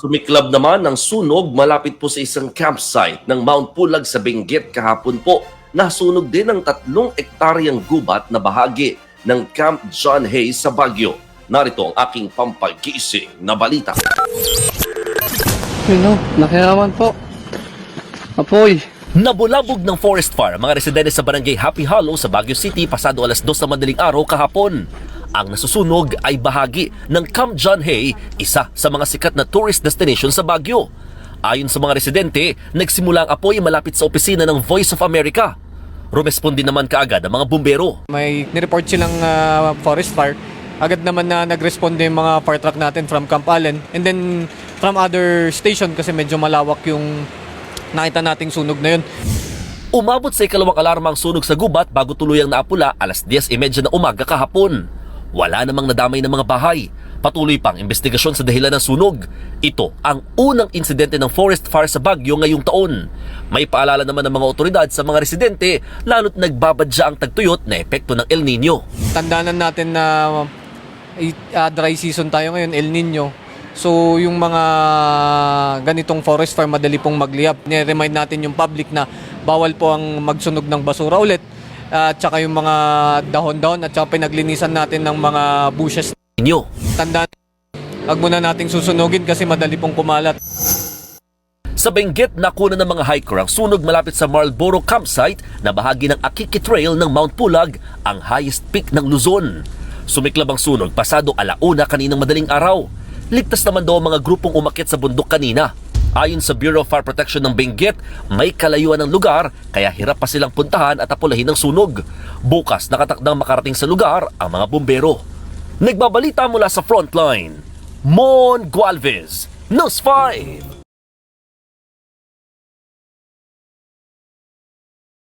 Sumiklab naman ang sunog malapit po sa isang campsite ng Mount Pulag sa Benguet kahapon po. Nasunog din ang tatlong ektaryang gubat na bahagi ng Camp John Hay sa Baguio. Narito ang aking pampagising na balita. Yun o, nakiraman po. Apoy. Nabulabog ng forest fire mga residente sa barangay Happy Hollow sa Baguio City pasado alas 2 ng madaling araw kahapon. Ang nasusunog ay bahagi ng Camp John Hay, isa sa mga sikat na tourist destination sa Baguio. Ayon sa mga residente, nagsimula ang apoy malapit sa opisina ng Voice of America. Rumesponde naman kaagad ang mga bumbero. May nireport silang ah, forest fire. Agad naman na nagresponde yung mga fire truck natin from Camp Allen. And then from other station kasi medyo malawak yung nakita nating sunog na yun. Umabot sa ikalawang alarma ang sunog sa gubat bago tuluyang naapula alas 10.30 na umaga kahapon. Wala namang nadamay ng mga bahay. Patuloy pang investigasyon sa dahilan ng sunog. Ito ang unang insidente ng forest fire sa Baguio ngayong taon. May paalala naman ng mga otoridad sa mga residente lalo't nagbabadya ang tagtuyot na epekto ng El Nino. Tandaanan natin na ah, dry season tayo ngayon, El Nino. So yung mga ganitong forest fire madali pong magliyab. Ni-remind natin yung public na bawal po ang magsunog ng basura ulit. At saka yung mga dahon-dahon at saka pinaglinisan natin ng mga bushes Nino. tandaan, wag muna nating susunugin kasi madali pong kumalat. Sa Benguet, nakuna ng mga hiker ang sunog malapit sa Marlboro campsite na bahagi ng Akiki Trail ng Mount Pulag, ang highest peak ng Luzon. Sumiklab ang sunog pasado alauna kaninang madaling araw. Ligtas naman daw ang mga grupong umakyat sa bundok kanina. Ayon sa Bureau of Fire Protection ng Benguet, may kalayuan ng lugar kaya hirap pa silang puntahan at apulahin ng sunog. Bukas nakatakdang makarating sa lugar ang mga bumbero. Nagbabalita mula sa frontline, Mon Gualvez, News 5.